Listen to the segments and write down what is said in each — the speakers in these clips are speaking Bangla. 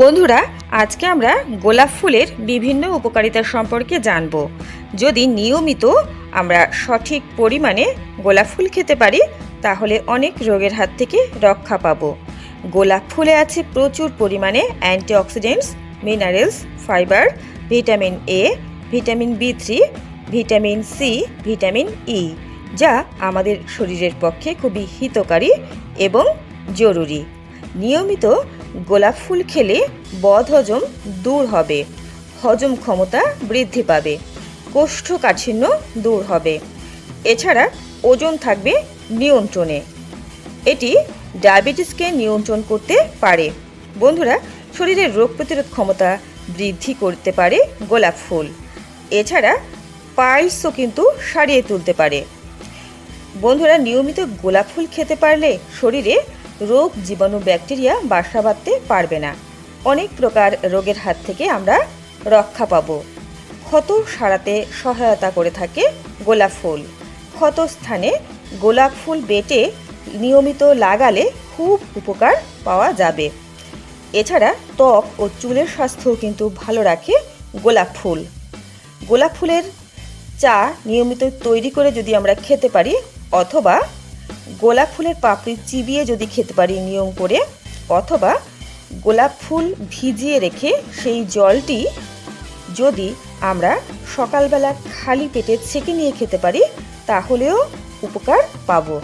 বন্ধুরা, আজকে আমরা গোলাপ ফুলের বিভিন্ন উপকারিতা সম্পর্কে জানব। যদি নিয়মিত আমরা সঠিক পরিমাণে গোলাপ ফুল খেতে পারি, তাহলে অনেক রোগের হাত থেকে রক্ষা পাব। গোলাপ ফুলে আছে প্রচুর পরিমাণে antioxidants, minerals, fibre, vitamin A, vitamin B three, vitamin C, vitamin E, যা আমাদের শরীরের পক্ষে খুবই হিতকারী এবং জরুরি। নিয়মিত গোলাপ ফুল খেলে বদহজম দূর হবে, হজম ক্ষমতা বৃদ্ধি পাবে, কোষ্ঠকাঠিন্য দূর হবে। এছাড়া ওজন থাকবে নিয়ন্ত্রণে। এটি ডায়াবেটিসকে নিয়ন্ত্রণ করতে পারে। বন্ধুরা শরীরের রোগ প্রতিরোধ ক্ষমতা বৃদ্ধি করতে পারে গোলাপ ফুল। এছাড়া পাইলসও কিন্তু সারিয়ে তুলতে পারে। বন্ধুরা, নিয়মিত গোলাপ ফুল খেতে পারলে শরীরে রোগ, জীবাণু, ব্যাকটেরিয়া বাসা বাঁধতে পারবে না। অনেক প্রকার রোগের হাত থেকে আমরা রক্ষা পাব। ক্ষত সারাতে সহায়তা করে থাকে গোলাপ ফুল। ক্ষত স্থানে গোলাপ ফুল বেটে নিয়মিত লাগালে খুব উপকার পাওয়া যাবে। এছাড়া ত্বক ও চুলের স্বাস্থ্যও কিন্তু ভালো রাখে গোলাপ ফুল। গোলাপ ফুলের চা নিয়মিত তৈরি করে যদি আমরা খেতে পারি অথবা গোলাপ ফুলের পাপড়ি চিবিয়ে যদি খেতে পারি নিয়ম করে, অথবা গোলাপ ফুল ভিজিয়ে রেখে সেই জলটি যদি আমরা সকালবেলা খালি পেটে ছেঁকে নিয়ে খেতে পারি, তাহলেও উপকার পাব।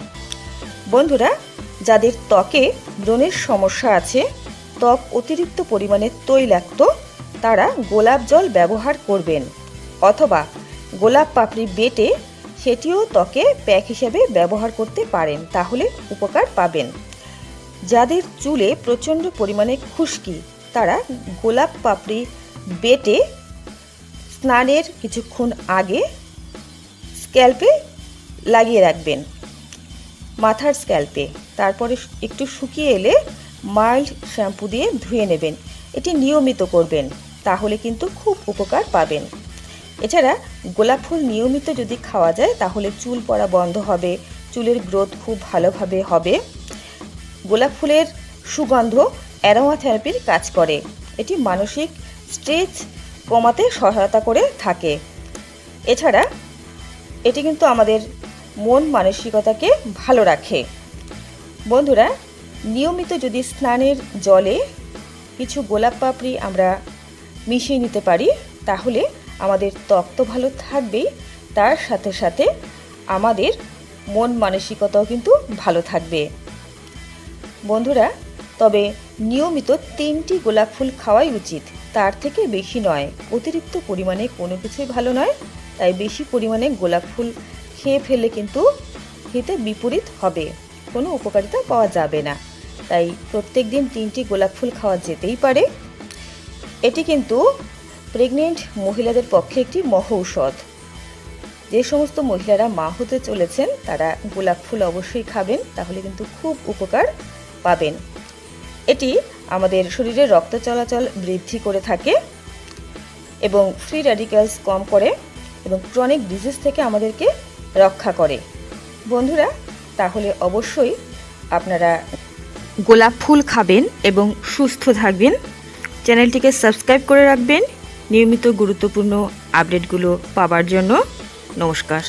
বন্ধুরা, যাদের ত্বকে ব্রণের সমস্যা আছে, ত্বক অতিরিক্ত পরিমাণে তৈলাক্ত, তারা গোলাপ জল ব্যবহার করবেন, অথবা গোলাপ পাপড়ি বেটে সেটিও ত্বকে প্যাক হিসেবে ব্যবহার করতে পারেন, তাহলে উপকার পাবেন। যাদের চুলে প্রচণ্ড পরিমাণে খুশকি, তারা গোলাপ পাপড়ি বেটে স্নানের কিছুক্ষণ আগে স্ক্যাল্পে লাগিয়ে রাখবেন, মাথার স্ক্যাল্পে। তারপরে একটু শুকিয়ে এলে মাইল্ড শ্যাম্পু দিয়ে ধুয়ে নেবেন। এটি নিয়মিত করবেন, তাহলে কিন্তু খুব উপকার পাবেন। এছাড়া গোলাপ ফুল নিয়মিত যদি খাওয়া যায়, তাহলে চুল পড়া বন্ধ হবে, চুলের গ্রোথ খুব ভালোভাবে হবে। গোলাপ ফুলের সুগন্ধ অ্যারোমা থেরাপির কাজ করে। এটি মানসিক স্ট্রেস কমাতে সহায়তা করে থাকে। এছাড়া এটি কিন্তু আমাদের মন মানসিকতাকে ভালো রাখে। বন্ধুরা, নিয়মিত যদি স্নানের জলে কিছু গোলাপ পাপড়ি আমরা মিশিয়ে নিতে পারি, তাহলে আমাদের ত্বক তো ভালো থাকবেই। তার সাথে সাথে আমাদের মন মানসিকতাও কিন্তু ভালো থাকবে। বন্ধুরা, তবে নিয়মিত তিনটি গোলাপ ফুল খাওয়াই উচিত। তার থেকে বেশি নয়। অতিরিক্ত পরিমাণে কোনো কিছুই ভালো নয়। তাই বেশি পরিমাণে গোলাপ ফুল খেয়ে ফেলে কিন্তু হিতে বিপরীত হবে। কোনো উপকারিতা পাওয়া যাবে না। তাই প্রত্যেক দিন তিনটি গোলাপ ফুল খাওয়া যেতেই পারে। এটি কিন্তু প্রেগনেন্ট মহিলাদের পক্ষে একটি মহৌষধ। যে সমস্ত মহিলারা মা হতে চলেছেন, তারা গোলাপ ফুল অবশ্যই খাবেন, তাহলে কিন্তু খুব উপকার পাবেন। এটি আমাদের শরীরে রক্ত চলাচল বৃদ্ধি করে থাকে এবং ফ্রি র্যাডিক্যালস কম করে এবং ক্রনিক ডিজিজ থেকে আমাদেরকে রক্ষা করে। বন্ধুরা, তাহলে অবশ্যই আপনারা গোলাপ ফুল খাবেন এবং সুস্থ থাকবেন। চ্যানেলটিকে সাবস্ক্রাইব করে রাখবেন। নিয়মিত গুরুত্বপূর্ণ আপডেটগুলো পাওয়ার জন্য নমস্কার।